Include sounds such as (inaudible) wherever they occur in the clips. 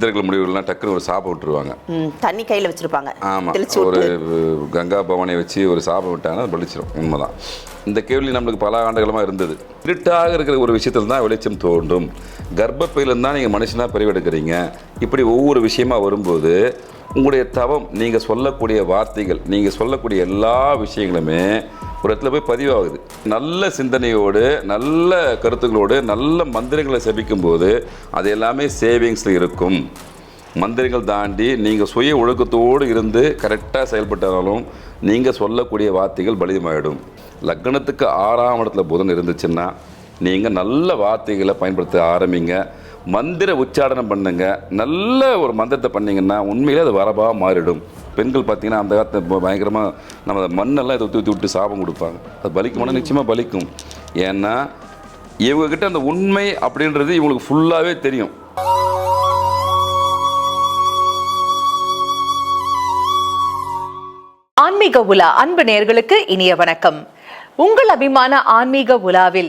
சித்தர்கள் முடிவுகள்லாம் டக்குன்னு ஒரு சாபம் விட்டுருவாங்க. தண்ணி கையில் வச்சிருப்பாங்க. ஆமாம் ஒரு கங்கா பவனை வச்சு ஒரு சாபம் விட்டாங்கன்னா அது பலிச்சிடும் உண்மைதான். இந்த கேள்வி நம்மளுக்கு பல ஆண்டுகளமாக இருந்தது. இருட்டாக இருக்கிற ஒரு விஷயத்தில் தான் வெளிச்சம் தோன்றும். கர்ப்பப்பையில தான் நீங்கள் மனுஷனாக பிரிவெடுக்கிறீங்க. இப்படி ஒவ்வொரு விஷயமா வரும்போது உங்களுடைய தவம் நீங்கள் சொல்லக்கூடிய வார்த்தைகள் நீங்கள் சொல்லக்கூடிய எல்லா விஷயங்களுமே ஒரு இடத்துல போய் பதிவாகுது. நல்ல சிந்தனையோடு நல்ல கருத்துக்களோடு நல்ல மந்திரங்களை செபிக்கும் போது அது எல்லாமே சேவிங்ஸில் இருக்கும். மந்திரங்கள் தாண்டி நீங்கள் சுய ஒழுக்கத்தோடு இருந்து கரெக்டாக செயல்பட்டாலும் நீங்கள் சொல்லக்கூடிய வார்த்தைகள் பலிதமாயிடும். லக்னத்துக்கு ஆறாம் இடத்துல புதன் இருந்துச்சுன்னா நீங்கள் நல்ல வார்த்தைகளை பயன்படுத்த ஆரம்பிங்க. மந்திர உச்சாடனம் பண்ணுங்கள் நல்ல ஒரு மந்திரத்தை பண்ணீங்கன்னா உண்மையிலே அது வரபாக மாறிடும். பெண்கள் பார்த்தீங்கன்னா அந்த காலத்தில் பயங்கரமாக நம்ம மண்ணெல்லாம் இதை ஊற்றி ஊற்றி விட்டு சாபம் கொடுப்பாங்க. அது பலிக்குமானா நிச்சயமாக பலிக்கும். ஏன்னா இவங்கக்கிட்ட அந்த உண்மை அப்படின்றது இவங்களுக்கு ஃபுல்லாகவே தெரியும். ஆன்மீக உலா அன்பு நேயர்களுக்கு இனிய வணக்கம். உங்கள் அபிமான ஆன்மீக உலாவில்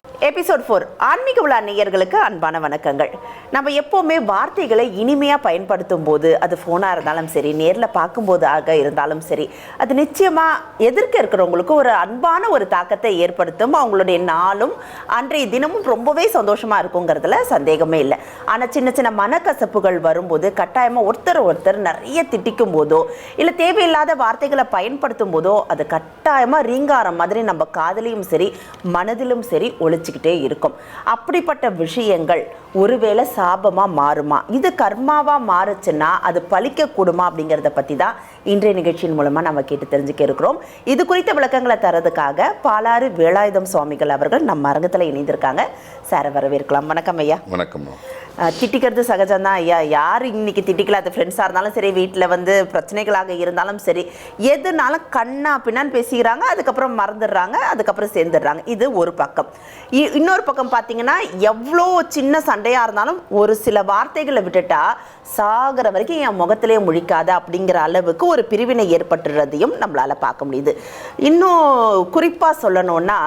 எபிசோட் ஃபோர் ஆன்மீக உலா நேயர்களுக்கு அன்பான வணக்கங்கள். நம்ம எப்போவுமே வார்த்தைகளை இனிமையாக பயன்படுத்தும் போது அது ஃபோனாக இருந்தாலும் சரி நேரில் பார்க்கும்போது ஆக இருந்தாலும் சரி அது நிச்சயமாக எதிர்க்க இருக்கிறவங்களுக்கு ஒரு அன்பான ஒரு தாக்கத்தை ஏற்படுத்தும். அவங்களுடைய நாளும் அன்றைய தினமும் ரொம்பவே சந்தோஷமாக இருக்குங்கிறதுல சந்தேகமே இல்லை. ஆனால் சின்ன சின்ன மனக்கசப்புகள் வரும்போது கட்டாயமாக ஒருத்தர் ஒருத்தர் நிறைய திட்டிக்கும் போதோ இல்லை தேவையில்லாத வார்த்தைகளை பயன்படுத்தும் போதோ அது கட்டாயமாக ரீங்காரம் மாதிரி நம்ம காதலையும் சரி மனதிலும் சரி ஒழிச்சுக்கிட்டே இருக்கும். அப்படிப்பட்ட விஷயங்கள் ஒருவேளை சாபமா மாறுமா? இது கர்மாவா மாறுச்சுன்னா அது பழிக்கக்கூடுமா கூடுமா அப்படிங்கிறத பத்தி தான் இன்றைய நிகழ்ச்சியின் மூலமா நம்ம கேட்டு தெரிஞ்சுக்க இருக்கிறோம். இது குறித்த விளக்கங்களை தரதுக்காக பாலாறு வேலாயுதம் சுவாமிகள் அவர்கள் நம்ம அரங்கத்தில் இணைந்திருக்காங்க. சார வரவேற்கலாம். வணக்கம் ஐயா. வணக்கம் திட்டிக்கிறது சகஜம்தான். ஐயா யார் இன்னைக்கு திட்டிக்கல? அது ஃப்ரெண்ட்ஸாக இருந்தாலும் சரி வீட்டில் வந்து பிரச்சனைகளாக இருந்தாலும் சரி எதுனாலும் கண்ணா பின்னான்னு பேசிக்கிறாங்க அதுக்கப்புறம் மறந்துடுறாங்க அதுக்கப்புறம் சேர்ந்துடுறாங்க. இது ஒரு பக்கம். இ- இன்னொரு பக்கம் பார்த்தீங்கன்னா எவ்வளோ சின்ன சண்டையாக இருந்தாலும் ஒரு சில வார்த்தைகளை விட்டுட்டா சாகிற வரைக்கும் என் முகத்திலே முழிக்காத அப்படிங்கிற அளவுக்கு ஒரு பிரிவினை ஏற்பட்டுறதையும் நம்மளால் பார்க்க முடியுது. இன்னும் குறிப்பாக சொல்லணும்னா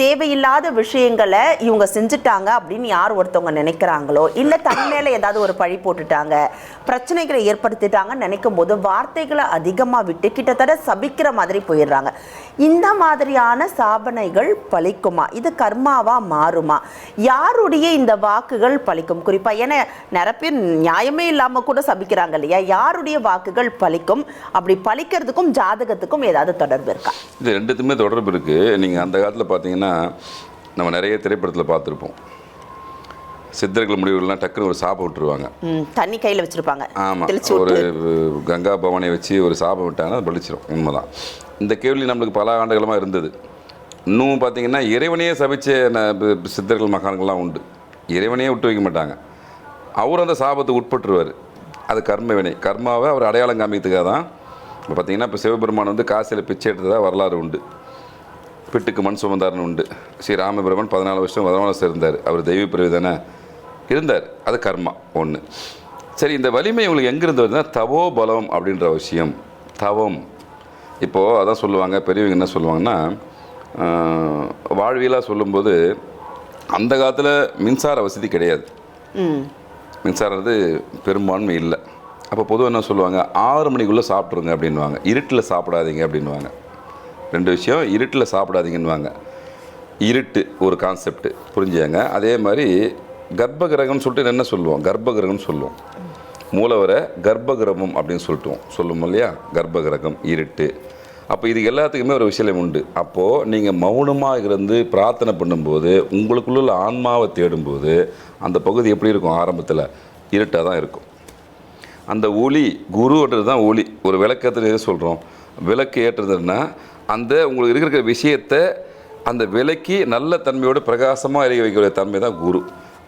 தேவையில்லாத விஷயங்களை இவங்க செஞ்சுட்டாங்க அப்படின்னு யார் ஒருத்தவங்க நினைக்கிறாங்களோ இல்லை தன் மேலே ஏதாவது ஒரு பழி போட்டுட்டாங்க பிரச்சனைகளை ஏற்படுத்திட்டாங்கன்னு நினைக்கும் போது வார்த்தைகளை அதிகமாக விட்டு கிட்டத்தட்ட சபிக்கிற மாதிரி போயிடுறாங்க. இந்த மாதிரியான சாபனைகள் பலிக்குமா? இது கர்மாவா மாறுமா? யாருடைய இந்த வாக்குகள் பலிக்கும்? குறிப்பாக ஏன்னா நிறைய பேர் நியாயமே இல்லாமல் கூட சபிக்கிறாங்க இல்லையா? யாருடைய வாக்குகள் பலிக்கும்? அப்படி பலிக்கிறதுக்கும் ஜாதகத்துக்கும் ஏதாவது தொடர்பு இருக்கா? இது ரெண்டுத்துமே தொடர்பு இருக்குது நீங்கள் அந்த காலத்தில் பார்த்தீங்கன்னா நம்ம நிறைய திரைப்படத்தில் பார்த்துருப்போம் சித்தர்கள் முடிவுகள்லாம் டக்குன்னு ஒரு சாபம் விட்டுருவாங்க. தண்ணி கையில் வச்சிருப்பாங்க. ஆமாம் ஒரு கங்கா பவனை வச்சு ஒரு சாபம் விட்டாங்கன்னா அது பலிச்சிடும் உண்மைதான். இந்த கேள்வி நம்மளுக்கு பல ஆண்டுகளமாக இருந்தது. இன்னும் பார்த்தீங்கன்னா இறைவனையே சபிச்ச சித்தர்கள் மகான்கள்லாம் உண்டு. இறைவனையே விட்டு வைக்க மாட்டாங்க. அவர் அந்த சாபத்துக்கு உட்பட்டுருவார். அது கர்ம வினை. கர்மாவை அவர் அடையாளம் காமிக்கிறதுக்காக தான் இப்போ பார்த்தீங்கன்னா இப்போ சிவபெருமான் வந்து காசியில் பிச்சை எடுத்ததாக வரலாறு உண்டு. பிட்டுக்கு மண் சுமந்தார்னு உண்டு. ஸ்ரீ ராமபிரமன் பதினாலு வருஷம் வதவானசம் இருந்தார். அவர் தெய்வ பிரிவு தானே இருந்தார். அது கர்மா ஒன்று சரி இந்த வலிமை உங்களுக்கு எங்கேருந்து வருதுன்னா தவோ பலம் அப்படின்ற விஷயம். தவம். இப்போது அதான் சொல்லுவாங்க பெரியவங்க என்ன சொல்லுவாங்கன்னா வாழ்வியலாக சொல்லும்போது அந்த காலத்தில் மின்சார வசதி கிடையாது. மின்சாரம் வந்து பெரும்பான்மை இல்லை. அப்போ பொதுவாக என்ன சொல்லுவாங்க ஆறு மணிக்குள்ளே சாப்பிட்ருங்க அப்படின்வாங்க இருட்டில் சாப்பிடாதீங்க அப்படின்வாங்க ரெண்டு விஷயம் இருட்டில் சாப்பிடாதீங்கன்னுவாங்க. இருட்டு ஒரு கான்செப்ட் புரிஞ்சுங்க அதே மாதிரி கர்ப்ப கிரகம்னு சொல்லிட்டு என்ன சொல்லுவோம்? கர்ப்ப கிரகம்னு சொல்லுவோம். மூலவரை கர்ப்பகிரகம் அப்படின்னு சொல்லிட்டுவோம் சொல்லுவோம் இல்லையா? கர்ப்ப கிரகம் இருட்டு. அப்போ இது எல்லாத்துக்குமே ஒரு விஷயம் உண்டு. அப்போது நீங்கள் மௌனமாக இருந்து பிரார்த்தனை பண்ணும்போது உங்களுக்குள்ள ஆன்மாவை தேடும்போது அந்த பகுதி எப்படி இருக்கும்? ஆரம்பத்தில் இருட்டாக தான் இருக்கும். அந்த ஒளி குருன்றது தான் ஒளி. ஒரு விளக்கத்தில் எது சொல்கிறோம் விளக்கு ஏற்றுறதுன்னா அந்த உங்களுக்கு இருக்கிற விஷயத்தை அந்த விலைக்கு நல்ல தன்மையோடு பிரகாசமாக எரிய வைக்கக்கூடிய தன்மை தான் குரு.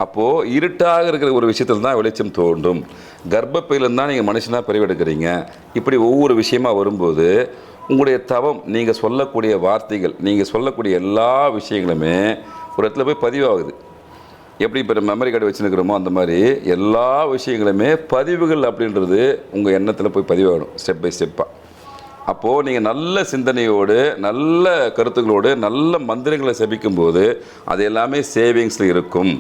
அப்போது இருட்டாக இருக்கிற ஒரு விஷயத்தில் தான் வெளிச்சம் தோன்றும். கர்ப்பப்பையிலிருந்து தான் நீங்கள் மனுஷனாக பிரிவெடுக்கிறீங்க இப்படி ஒவ்வொரு விஷயமாக வரும்போது உங்களுடைய தவம் நீங்கள் சொல்லக்கூடிய வார்த்தைகள் நீங்கள் சொல்லக்கூடிய எல்லா விஷயங்களுமே ஒரு இடத்துல போய் பதிவாகுது. எப்படி இப்போ மெமரி கார்டு வச்சுருக்கிறோமோ அந்த மாதிரி எல்லா விஷயங்களுமே பதிவுகள் அப்படின்றது உங்கள் எண்ணத்தில் போய் பதிவாகணும் ஸ்டெப் பை ஸ்டெப்பாக அப்போது நீங்கள் நல்ல சிந்தனையோடு நல்ல கருத்துக்களோடு நல்ல மந்திரங்களை செபிக்கும்போது அது எல்லாமே சேவிங்ஸில் இருக்கும்.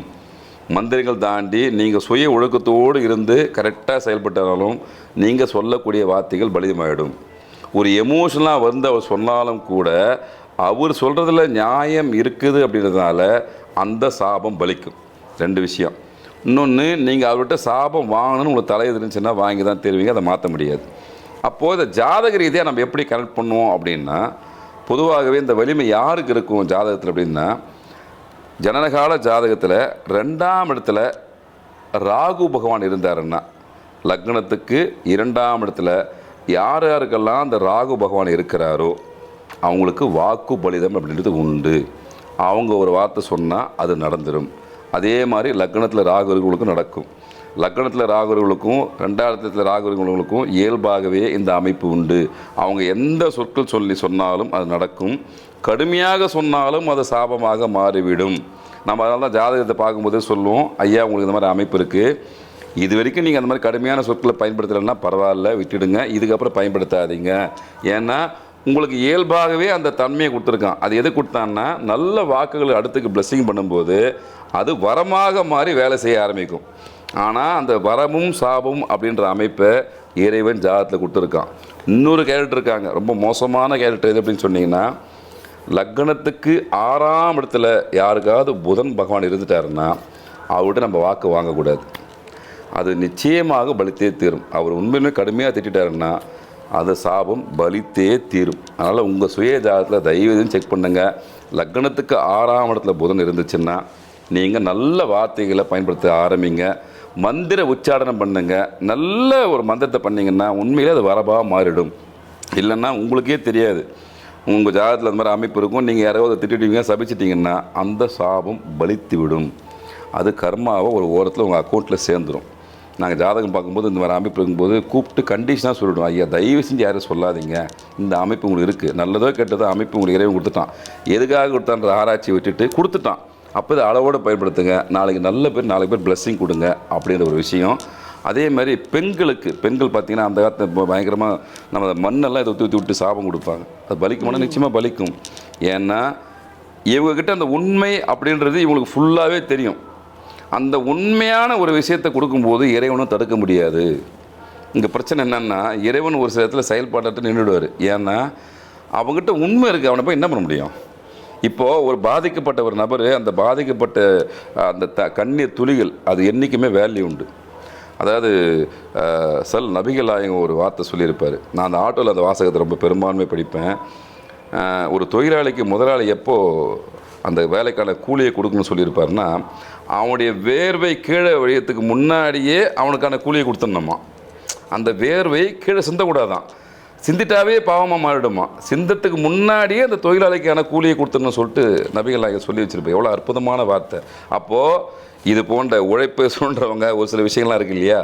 மந்திரங்கள் தாண்டி நீங்கள் சுய ஒழுக்கத்தோடு இருந்து கரெக்டாக செயல்பட்டாலும் நீங்கள் சொல்லக்கூடிய வார்த்தைகள் பலிதமாயிடும். ஒரு எமோஷனலாக வந்து அவர் சொன்னாலும் கூட அவர் சொல்கிறதுல நியாயம் இருக்குது அப்படின்றதுனால அந்த சாபம் பலிக்கும். ரெண்டு விஷயம். இன்னொன்று நீங்கள் அவர்கிட்ட சாபம் வாங்கணும்னு உங்களுக்கு தலை இருந்துச்சுன்னா வாங்கி தான் தெரிவிங்க அதை மாற்ற முடியாது. அப்போது இந்த ஜாதக ரீதியாக நம்ம எப்படி கனெக்ட் பண்ணுவோம் அப்படின்னா பொதுவாகவே இந்த வலிமை யாருக்கு இருக்கும் ஜாதகத்தில் அப்படின்னா ஜனனகால ஜாதகத்தில் ரெண்டாம் இடத்துல ராகு பகவான் இருந்தாருன்னா லக்னத்துக்கு இரண்டாம் இடத்துல யார் யாருக்கெல்லாம் அந்த ராகு பகவான் இருக்கிறாரோ அவங்களுக்கு வாக்கு பலிதம் அப்படின்றது உண்டு. அவங்க ஒரு வார்த்தை சொன்னால் அது நடந்துடும் அதே மாதிரி லக்னத்தில் ராகுவர்களுக்கும் நடக்கும். லக்னத்தில் ராகுவர்களுக்கும் ரெண்டாயிரத்தில் ராகுவர்களுக்கும் இயல்பாகவே இந்த அமைப்பு உண்டு. அவங்க எந்த சொற்கள் சொல்லி சொன்னாலும் அது நடக்கும். கடுமையாக சொன்னாலும் அது சாபமாக மாறிவிடும். நம்ம அதனால தான் ஜாதகத்தை பார்க்கும்போதே சொல்லுவோம் ஐயா உங்களுக்கு இந்த மாதிரி அமைப்பு இருக்குது இது வரைக்கும் நீங்கள் அந்த மாதிரி கடுமையான சொற்களை பயன்படுத்தலைன்னா பரவாயில்ல விட்டுடுங்க. இதுக்கப்புறம் பயன்படுத்தாதீங்க. ஏன்னா உங்களுக்கு இயல்பாகவே அந்த தன்மையை கொடுத்துருக்கான். அது எது கொடுத்தான்னா நல்ல வாக்குகளை அடுத்துக்கு பிளஸ்ஸிங் பண்ணும்போது அது வரமாக மாறி வேலை செய்ய ஆரம்பிக்கும். ஆனால் அந்த வரமும் சாபமும் அப்படின்ற அமைப்பை இறைவன் ஜாதகத்தில் கொடுத்துருக்கான். இன்னொரு கேரக்டர் இருக்காங்க. ரொம்ப மோசமான கேரக்டர் எது அப்படின்னு சொன்னீங்கன்னா லக்னத்துக்கு ஆறாம் இடத்துல யாருக்காவது புதன் பகவான் இருந்துட்டாருன்னா அவர்கிட்ட நம்ம வாக்கு வாங்கக்கூடாது. அது நிச்சயமாக பலித்தே தீரும். அவர் உண்மையுமே கடுமையாக திட்டாருன்னா அது சாபம் பலித்தே தீரும். அதனால் உங்கள் சுய ஜாதகத்தில் தயவு செக் பண்ணுங்க. லக்னத்துக்கு ஆறாம் இடத்துல புதன் இருந்துச்சுன்னா நீங்கள் நல்ல வார்த்தைகளை பயன்படுத்த ஆரம்பிங்க. மந்திர உச்சாடனம் பண்ணுங்க. நல்ல ஒரு மந்திரத்தை பண்ணிங்கன்னா உண்மையிலே அது வரபாக மாறிடும். இல்லைன்னா உங்களுக்கே தெரியாது. உங்கள் ஜாதகத்தில் அந்த மாதிரி அமைப்பு இருக்கும். நீங்கள் யாராவது திட்டிட்டீங்க சபிச்சிட்டிங்கன்னா அந்த சாபம் பலித்து விடும் அது கர்மாவை ஒரு ஓரத்தில் உங்கள் அக்கௌண்ட்டில் சேர்ந்துடும் நாங்கள் ஜாதகம் பார்க்கும்போது இந்த மாதிரி அமைப்பு இருக்கும்போது கூப்பிட்டு கண்டிஷனாக சொல்லிவிடும் ஐயா தயவு செஞ்சு யாரும் சொல்லாதீங்க. இந்த அமைப்பு உங்களுக்கு இருக்குது நல்லதோ கெட்டதோ அமைப்பு உங்களுக்கு இறைவன் கொடுத்துட்டான். எதுக்காக கொடுத்தான்ற ஆராய்ச்சி விட்டுட்டு கொடுத்துட்டான். அப்போ இதை அளவோடு பயன்படுத்துங்க. நாளைக்கு நல்ல பேர் நாளைக்கு பேர் பிளஸ்ஸிங் கொடுங்க அப்படின்ற ஒரு விஷயம். அதே மாதிரி பெண்களுக்கு பெண்கள் பார்த்திங்கன்னா அந்த காலத்தில் பயங்கரமாக நம்ம மண்ணெல்லாம் இதை ஊற்றி ஊற்றி விட்டு சாபம் கொடுப்பாங்க. அது பலிக்குமானா நிச்சயமாக பலிக்கும் ஏன்னா இவங்கக்கிட்ட அந்த உண்மை அப்படின்றது இவங்களுக்கு ஃபுல்லாகவே தெரியும். அந்த உண்மையான ஒரு விஷயத்தை கொடுக்கும்போது இறைவனும் தடுக்க முடியாது. இங்கே பிரச்சனை என்னென்னா இறைவன் ஒரு சில இடத்துல செயல்பாட்டு நின்றுடுவார். ஏன்னா அவங்ககிட்ட உண்மை இருக்குது அவனை போய் என்ன பண்ண முடியும்? இப்போது ஒரு பாதிக்கப்பட்ட ஒரு நபர் அந்த பாதிக்கப்பட்ட அந்த த கண்ணீர் துளிகள் அது என்றைக்குமே வேல்யூ உண்டு. அதாவது சல் நபிகள் நாயகம் ஒரு வார்த்தை சொல்லியிருப்பார். நான் அந்த ஆட்டோவில் அந்த வாசகத்தை ரொம்ப பெரும்பான்மை படிப்பேன். ஒரு தொழிலாளிக்கு முதலாளி எப்போது அந்த வேலைக்கான கூலியை கொடுக்கணும்னு சொல்லியிருப்பாருன்னா அவனுடைய வேர்வை கீழே வழியத்துக்கு முன்னாடியே அவனுக்கான கூலியை கொடுத்துடணுமா? அந்த வேர்வை கீழே சிந்தக்கூடாதான். சிந்திட்டாவே பாவமாக மாறிடுமா? சிந்தத்துக்கு முன்னாடியே அந்த தொழிலாளிக்கான கூலியை கொடுத்துடணும்னு சொல்லிட்டு நபிகள் நாயகர் சொல்லி வச்சிருப்பேன் எவ்வளோ அற்புதமான வார்த்தை. அப்போது இது போன்ற உழைப்பு சொல்கிறவங்க ஒரு சில விஷயங்கள்லாம் இருக்கு இல்லையா?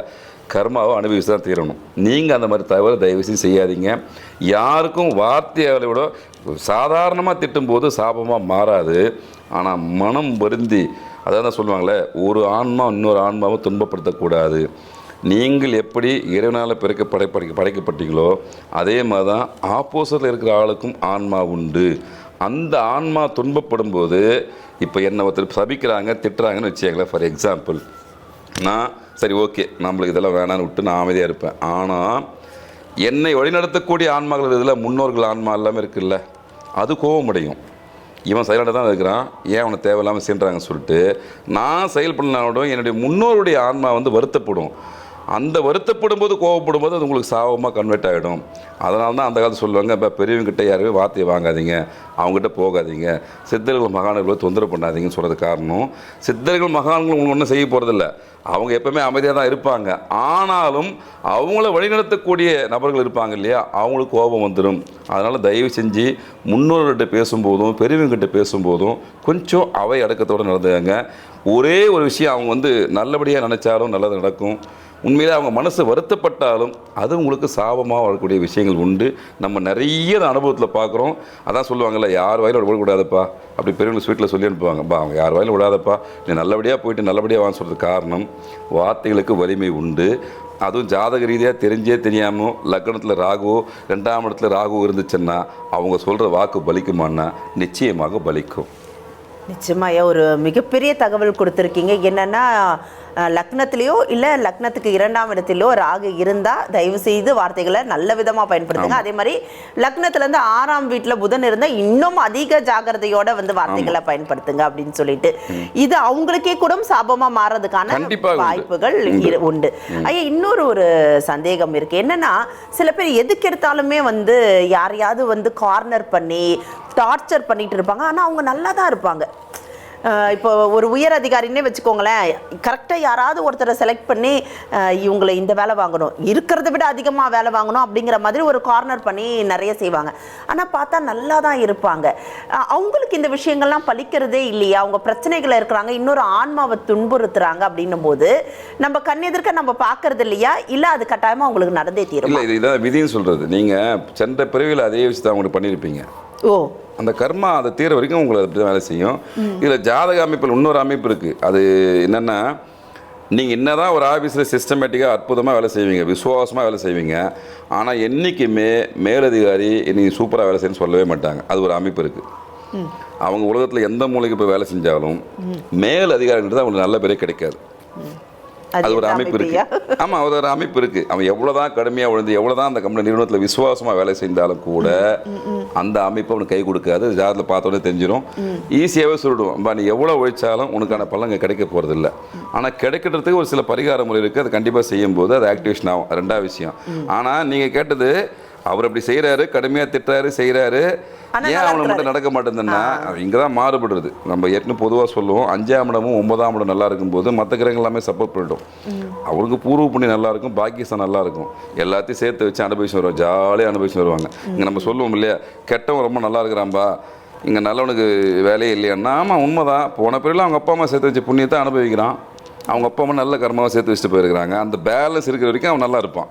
கர்மாவை அனுபவிச்சு தான் தீரணும். நீங்கள் அந்த மாதிரி தவறு தயவு செய்யாதீங்க. யாருக்கும் வார்த்தையை விட சாதாரணமாக திட்டும்போது சாபமாக மாறாது. ஆனால் மனம் வருந்தி அதான் தான் சொல்லுவாங்களே ஒரு ஆன்மா இன்னொரு ஆன்மாவை துன்பப்படுத்தக்கூடாது. நீங்கள் எப்படி இறைவனால் பிறக்க படை படை படைக்கப்பட்டீங்களோ அதே மாதிரி தான் ஆப்போசிட்டில் இருக்கிற ஆளுக்கும் ஆன்மா உண்டு. அந்த ஆன்மா துன்பப்படும் போது இப்போ என்ன ஒருத்தர் சபிக்கிறாங்க திட்டுறாங்கன்னு வச்சுக்கங்களேன் ஃபார் எக்ஸாம்பிள் நான் சரி ஓகே நம்மளுக்கு இதெல்லாம் வேணாம்னு விட்டு நான் அமைதியாக இருப்பேன். ஆனால் என்னை வழிநடத்தக்கூடிய ஆன்மாக்கள் இதில் முன்னோர்கள் ஆன்மா எல்லாமே இருக்குல்ல அது கோபமடையும் இவன் செயலாட தான் இருக்கிறான் ஏன் அவனை தேவையில்லாமல் சீன்றாங்கன்னு சொல்லிட்டு நான் செயல்படனாலும் என்னுடைய முன்னோருடைய ஆன்மா வந்து வருத்தப்படும். அந்த வருத்தப்படும் போது கோவப்படும் போது அது உங்களுக்கு சாபமாக கன்வெர்ட் ஆகிடும் அதனால தான் அந்த காலத்து சொல்லுவாங்க இப்போ பெரியவங்ககிட்ட யாருமே வார்த்தையை வாங்காதீங்க. அவங்ககிட்ட போகாதீங்க. சித்தர்கள் மகான்களை தொந்தரவு பண்ணாதீங்கன்னு சொல்கிறது காரணம் சித்தர்கள் மகான்கள் உங்களுக்கு ஒன்றும் செய்ய போகிறதில்ல அவங்க எப்பவுமே அமைதியாக தான் இருப்பாங்க. ஆனாலும் அவங்கள வழிநடத்தக்கூடிய நபர்கள் இருப்பாங்க இல்லையா? அவங்களுக்கு கோபம் வந்துடும் அதனால் தயவு செஞ்சு முன்னோர்கிட்ட பேசும்போதும் பெரியவங்ககிட்ட பேசும்போதும் கொஞ்சம் அவை அடக்கத்தோடு நடந்துங்க ஒரே ஒரு விஷயம் அவங்க வந்து நல்லபடியாக நினச்சாலும் நல்லது நடக்கும். உண்மையிலே அவங்க மனசு வருத்தப்பட்டாலும் அது உங்களுக்கு சாபமாக வரக்கூடிய விஷயங்கள் உண்டு. நம்ம நிறைய அனுபவத்தில் பார்க்குறோம். அதான் சொல்லுவாங்கல்ல யார் வாயிலும் விடக்கூடாதுப்பா. அப்படி பெரியவங்க ஸ்வீட்டில் சொல்லி அனுப்புவாங்க. பா அவங்க யார் வாயிலும் விடாதப்பா. நீ நல்லபடியாக போயிட்டு நல்லபடியாக வாங்க சொல்கிறதுக்கு காரணம் வார்த்தைகளுக்கு வலிமை உண்டு. அதுவும் ஜாதக ரீதியாக தெரிஞ்சே தெரியாமல் லக்னத்தில் ராகுவோ ரெண்டாம் இடத்துல ராகு இருந்துச்சுன்னா அவங்க சொல்கிற வாக்கு பலிக்குமான்னா நிச்சயமாக பலிக்கும். நிச்சயமாக ஒரு மிகப்பெரிய தகவல் கொடுத்துருக்கீங்க. என்னென்னா லக்னத்திலேயோ இல்லை லக்னத்துக்கு இரண்டாம் இடத்திலோ ராகு இருந்தால் தயவு செய்து வார்த்தைகளை நல்ல விதமாக பயன்படுத்துங்க. அதே மாதிரி லக்னத்துலேருந்து ஆறாம் வீட்டில் புதன் இருந்தால் இன்னும் அதிக ஜாகிரதையோட வந்து வார்த்தைகளை பயன்படுத்துங்க அப்படின்னு சொல்லிட்டு. இது அவங்களுக்கே கூட சாபமாக மாறதுக்கான. வாய்ப்புகள் உண்டு. ஐயா இன்னொரு ஒரு சந்தேகம் இருக்கு. என்னன்னா சில பேர் எதுக்கு எடுத்தாலுமே வந்து யாரையாவது வந்து கார்னர் பண்ணி டார்ச்சர் பண்ணிட்டு இருப்பாங்க. ஆனா அவங்க நல்லா தான் இருப்பாங்க. இப்போ ஒரு உயர் அதிகாரின்னே வச்சுக்கோங்களேன். கரெக்டாக யாராவது ஒருத்தரை செலக்ட் பண்ணி இவங்களை இந்த வேலை வாங்கணும். இருக்கிறத விட அதிகமாக வேலை வாங்கணும் அப்படிங்கிற மாதிரி ஒரு கார்னர் பண்ணி நிறைய செய்வாங்க. ஆனால் பார்த்தா நல்லா தான் இருப்பாங்க அவங்களுக்கு இந்த விஷயங்கள்லாம் பலிக்கிறதே இல்லையா. அவங்க பிரச்சனைகள் இருக்கிறாங்க. இன்னொரு ஆன்மாவை துன்புறுத்துறாங்க அப்படின்னும் போது நம்ம கண்ணெதிர்க்க நம்ம பார்க்கறது இல்லையா? இல்லை அது கட்டாயமாக அவங்களுக்கு நடந்தே தீரும்? இல்லை இது இதான் விதின்னு சொல்கிறது நீங்கள் சென்ற பிறவியில் அதே விஷயத்தை அவங்களுக்கு பண்ணியிருப்பீங்க. ஓ. அந்த கர்மா அதை தீர வரைக்கும் உங்களை அப்படி தான் வேலை செய்யும். இதில் ஜாதக அமைப்பில் இன்னொரு அமைப்பு இருக்குது அது என்னென்னா நீங்கள் என்னதான் ஒரு ஆஃபீஸில் சிஸ்டமேட்டிக்காக அற்புதமாக வேலை செய்வீங்க விசுவாசமாக வேலை செய்வீங்க ஆனால் என்றைக்குமே மேலதிகாரி நீங்கள் சூப்பராக வேலை செய்யணும்னு சொல்லவே மாட்டாங்க. அது ஒரு அமைப்பு இருக்குது அவங்க உலகத்தில் எந்த மூலைக்கு போய் வேலை செஞ்சாலும் மேல் அதிகாரிகிட்ட தான் அவங்களுக்கு நல்ல பேரே கிடைக்காது. அது ஒரு அமைப்பு இருக்கு? ஆமா அது ஒரு அமைப்பு இருக்கு. அவன் எவ்வளவுதான் கடுமையா விழுந்து எவ்வளவுதான் அந்த கம்பெனி நிறுவனத்துல விசுவாசமா வேலை செஞ்சாலும் கூட அந்த அமைப்பு அவனுக்கு கை கொடுக்காது. ஜாதகத்தில் பார்த்தோன்னே தெரிஞ்சிடும் ஈஸியாகவே சொல்லிடுவோம். பா நீ எவ்வளோ உழைச்சாலும் உனக்கான பலன் இங்கே கிடைக்க போறது இல்ல ஆனா கிடைக்கிறதுக்கு ஒரு சில பரிகார முறை இருக்கு. அது கண்டிப்பா செய்யும்போது அது ஆக்டிவேஷன் ஆகும். ரெண்டாவது விஷயம். ஆனா நீங்க கேட்டது அவர் அப்படி செய்றாரு கடுமையா திட்டுறாரு செய்றாரு. ஆனா ஏன் அவனுக்கு மட்டும் நடக்க மாட்டேங்குதுன்னா இங்கே தான் மாறுபடுறது. நம்ம ஏற்கனவே பொதுவாக சொல்லுவோம் அஞ்சாம் இடமும் ஒன்பதாம் இடம் நல்லா இருக்கும்போது மற்ற கிரகங்கள் எல்லாமே சப்போர்ட் பண்ணிடும். அவருக்கு பூர்வ புண்ணியம் நல்லா இருக்கும் பாக்கியஸ்தான் நல்லா இருக்கும். எல்லாத்தையும் சேர்த்து வச்சு அனுபவிச்சு வருவாங்க ஜாலியாக அனுபவிச்சு வருவாங்க. இங்கே நம்ம சொல்லுவோம் இல்லையா கெட்டவன் ரொம்ப நல்லா இருக்கிறான்பா இங்கே நல்லவனுக்கு வேலையே இல்லையான்னா ஆமாம் உண்மைதான் போன பிறகு அவங்க அப்பா அம்மா சேர்த்து வச்ச புண்ணியத்தை அனுபவிக்கிறான். அவங்க அப்பா அம்மா நல்ல கர்மாவை சேர்த்து வச்சுட்டு போயிருக்கிறாங்க. அந்த பேலன்ஸ் இருக்கிற வரைக்கும் அவன் நல்லா இருப்பான்.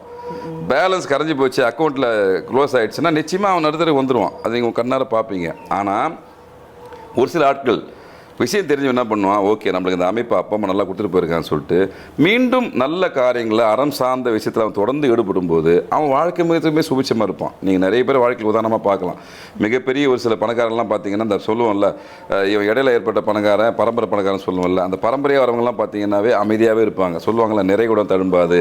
பேலன்ஸ் கரைஞ்சி போச்சு அக்கௌண்ட்டில் க்ளோஸ் ஆகிடுச்சுன்னா நிச்சயமாக அவன் நடுத்தருக்கு வந்துடுவான் அது நீங்கள் கண்ணார பார்ப்பீங்க ஆனால் ஒரு சில ஆட்கள் விஷயம் தெரிஞ்சு என்ன பண்ணுவான்? ஓகே நம்மளுக்கு இந்த அமைப்பு அப்பா அம்மா நல்லா கொடுத்துட்டு போயிருக்கான்னு சொல்லிட்டு மீண்டும் நல்ல காரியங்களை அறம் சார்ந்த விஷயத்தில் அவன் தொடர்ந்து ஈடுபடும் போது அவன் வாழ்க்கை மிகத்துமே சுபிச்சமாக இருப்பான். நீங்கள் நிறைய பேர் வாழ்க்கையில் உதாரணமாக பார்க்கலாம். மிகப்பெரிய ஒரு சில பணக்காரன்லாம் பார்த்தீங்கன்னா இந்த சொல்லுவோம்ல இவன் இடையில ஏற்பட்ட பணக்காரன் பரம்பரை பணக்காரன் சொல்லுவோம்ல அந்த பரம்பரையாக வரவங்கலாம் பார்த்தீங்கன்னாவே அமைதியாகவே இருப்பாங்க. சொல்லுவாங்கள்ல நிறைகுடம் தழும்பாது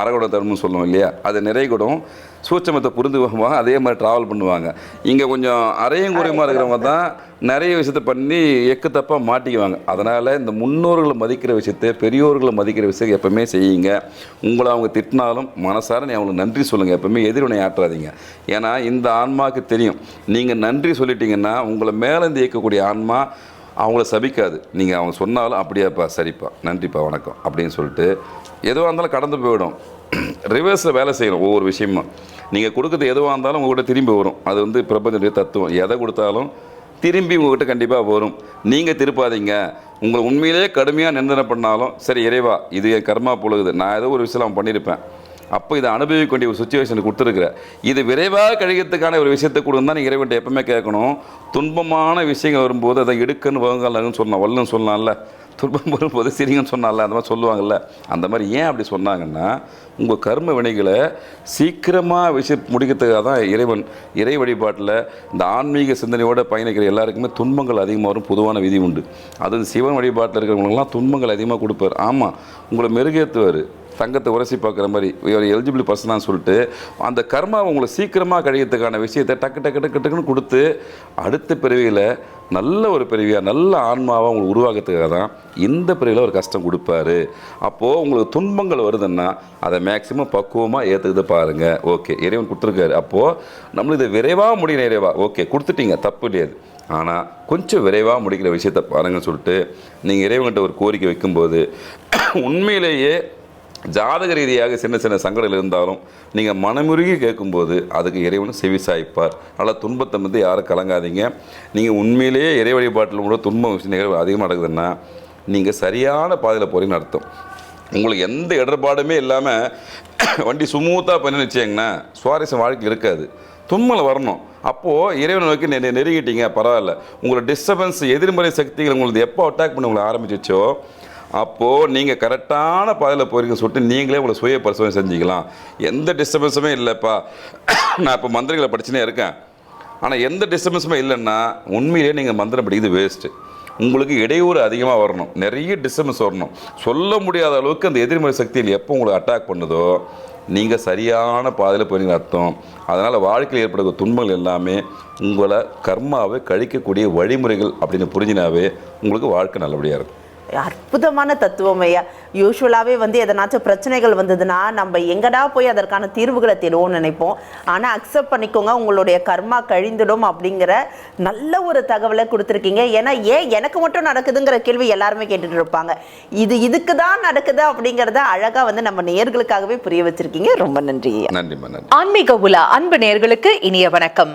அறகுடம் தழும்புன்னு சொல்லுவோம் இல்லையா? அது நிறைகுடம் சூட்சமத்தை புரிந்துவாங்க அதே மாதிரி ட்ராவல் பண்ணுவாங்க. இங்கே கொஞ்சம் அரையும் குறையுமா இருக்கிறவங்க தான் நிறைய விஷயத்த பண்ணி எக்கு தப்பாக மாட்டிக்குவாங்க. அதனால் இந்த முன்னோர்களை மதிக்கிற விஷயத்தை பெரியோர்களை மதிக்கிற விஷயம் எப்பவுமே செய்யுங்க. உங்களை அவங்க திட்டினாலும் மனசார நீ அவங்களுக்கு நன்றி சொல்லுங்கள் எப்பவுமே எதிர்வினை ஆற்றாதீங்க. ஏன்னா இந்த ஆன்மாவுக்கு தெரியும். நீங்கள் நன்றி சொல்லிட்டீங்கன்னா உங்களை மேலேருந்து இயக்கக்கூடிய ஆன்மா அவங்கள சபிக்காது. நீங்கள் அவங்க சொன்னாலும் அப்படியாப்பா சரிப்பா நன்றிப்பா வணக்கம் அப்படின்னு சொல்லிட்டு எதுவாக இருந்தாலும் கடந்து போயிடும். (clears throat) ரிவர்ஸில் வேலை செய்யணும் ஒவ்வொரு விஷயமும். நீங்கள் கொடுக்குறது எதுவாக இருந்தாலும் உங்கள்கிட்ட திரும்பி வரும். அது வந்து பிரபஞ்சனுடைய தத்துவம். எதை கொடுத்தாலும் திரும்பி உங்ககிட்ட கண்டிப்பாக வரும். நீங்கள் திருப்பாதீங்க. உங்களை உண்மையிலேயே கடுமையாக நிந்தனை பண்ணாலும் சரி இறைவா இது என் கர்மா பொழுகுது நான் ஏதோ ஒரு விஷயம் அவன் பண்ணியிருப்பேன் அப்போ இதை அனுபவிக்க வேண்டிய ஒரு சுச்சுவேஷன் கொடுத்துருக்குற. இது விரைவாக கழிக்கிறதுக்கான ஒரு விஷயத்தை கொடுன்னு தான் நீங்கள் இறைவன்ட்ட எப்பவுமே கேட்கணும். துன்பமான விஷயங்கள் வரும்போது அதை எடுக்கன்னு வாங்கலன்னு சொல்லலாம் வல்லுன்னு சொல்லலாம்ல. துன்பம் வரும்போது சிரிங்கன்னு சொன்னால அந்த மாதிரி சொல்லுவாங்கல்ல. அந்த மாதிரி ஏன் அப்படி சொன்னாங்கன்னா உங்கள் கர்ம வினைகளை சீக்கிரமாக விஷ முடிக்கிறதுக்காக தான் இறைவன் இறை வழிபாட்டில் இந்த ஆன்மீக சிந்தனையோடு பயணிக்கிற எல்லாருக்குமே துன்பங்கள் அதிகமாக வரும் பொதுவான விதி உண்டு. அது சிவன் வழிபாட்டில் இருக்கிறவங்களுக்குலாம் துன்பங்கள் அதிகமாக கொடுப்பார். ஆமாம் உங்களை மெருகேற்றுவார் தங்கத்தை உரசி பார்க்குற மாதிரி ஒரு எலிஜிபிள் பர்சனாக சொல்லிட்டு அந்த கர்மாவை உங்களை சீக்கிரமாக கழியத்துக்கான விஷயத்தை டக்கு டக்கு டக்கு டக்குன்னு கொடுத்து அடுத்த பிறவியில் நல்ல ஒரு பிறவியாக நல்ல ஆன்மாவாக உங்களுக்கு உருவாகிறதுக்காக தான் இந்த பிறவியில் ஒரு கஷ்டம் கொடுப்பாரு. அப்போது உங்களுக்கு துன்பங்கள் வருதுன்னா அதை மேக்ஸிமம் பக்குவமாக ஏற்றுக்கிட்டு பாருங்கள் ஓகே இறைவன் கொடுத்துருக்காரு. அப்போது நம்மளுக்கு இதை விரைவாக முடியும் இறைவா. ஓகே கொடுத்துட்டீங்க தப்பு இல்லையாது ஆனால் கொஞ்சம் விரைவாக முடிக்கிற விஷயத்தை பாருங்கன்னு சொல்லிட்டு நீங்கள் இறைவன்கிட்ட ஒரு கோரிக்கை வைக்கும்போது உண்மையிலேயே ஜாதக ரீதியாக சின்ன சின்ன சங்கடங்கள் இருந்தாலும் நீங்கள் மனமுருகி கேட்கும்போது அதுக்கு இறைவன் செவி சாய்ப்பார். அதனால் துன்பத்தை வந்து யாரும் கலங்காதீங்க. நீங்கள் உண்மையிலேயே இறை வழிபாட்டில் கூட துன்பம் விஷயம் நிகழ்வு அதிகமாக நடக்குதுன்னா நீங்கள் சரியான பாதையில் போகிறீங்கன்னு அர்த்தம். உங்களுக்கு எந்த இடர்பாடுமே இல்லாமல் வண்டி சுமூத்தாக பண்ணி வச்சிங்கன்னா சுவாரஸ்யம் வாழ்க்கை இருக்காது. தும்மல் வரணும். அப்போது இறைவனை நோக்கி நெ- நெருங்கிட்டீங்க பரவாயில்ல. உங்களோட டிஸ்டர்பன்ஸ் எதிர்மறை சக்திகள் உங்களுக்கு எப்போ அட்டாக் பண்ண உங்களை ஆரம்பிச்சிச்சோ அப்போது நீங்கள் கரெக்டான பாதையில் போகிறீங்க சொல்லிட்டு நீங்களே உங்களை சுய பரிசோதனை செஞ்சுக்கலாம். எந்த டிஸ்டர்பன்ஸுமே இல்லைப்பா. நான் இப்போ மந்திரங்களை படிச்சுனே இருக்கேன். ஆனால் எந்த டிஸ்டர்பன்ஸுமே இல்லைன்னா உண்மையிலேயே நீங்கள் மந்திரம் படிக்கிறது வேஸ்ட்டு உங்களுக்கு இடையூறு அதிகமாக வரணும். நிறைய டிஸ்டர்பன்ஸ் வரணும். சொல்ல முடியாத அளவுக்கு அந்த எதிர்மறை சக்தியில் எப்போ உங்களை அட்டாக் பண்ணுதோ நீங்கள் சரியான பாதையில் போகிறீங்க அர்த்தம். அதனால் வாழ்க்கையில் ஏற்படுகிற துன்பங்கள் எல்லாமே உங்களை கர்மாவை கழிக்கக்கூடிய வழிமுறைகள் அப்படின்னு புரிஞ்சினாவே உங்களுக்கு வாழ்க்கை நல்லபடியாக இருக்கும். அற்புதமான தத்துவம் ஐயா. யூஸ்வலாகவே வந்து எதனாச்சும் பிரச்சனைகள் வந்ததுன்னா நம்ம எங்கடா போய் அதற்கான தீர்வுகளை தேடுவோம்னு நினைப்போம். ஆனால் அக்செப்ட் பண்ணிக்கோங்க உங்களுடைய கர்மா கழிந்துடும் அப்படிங்கிற நல்ல ஒரு தகவலை கொடுத்துருக்கீங்க. ஏன்னா ஏன் எனக்கு மட்டும் நடக்குதுங்கிற கேள்வி எல்லாருமே கேட்டுட்டு இருப்பாங்க. இது இதுக்கு தான் நடக்குது அப்படிங்கிறத அழகாக வந்து நம்ம நேயர்களுக்காகவே புரிய வச்சிருக்கீங்க. ரொம்ப நன்றி நன்றி ஆன்மீக உலா அன்பு நேயர்களுக்கு இனிய வணக்கம்.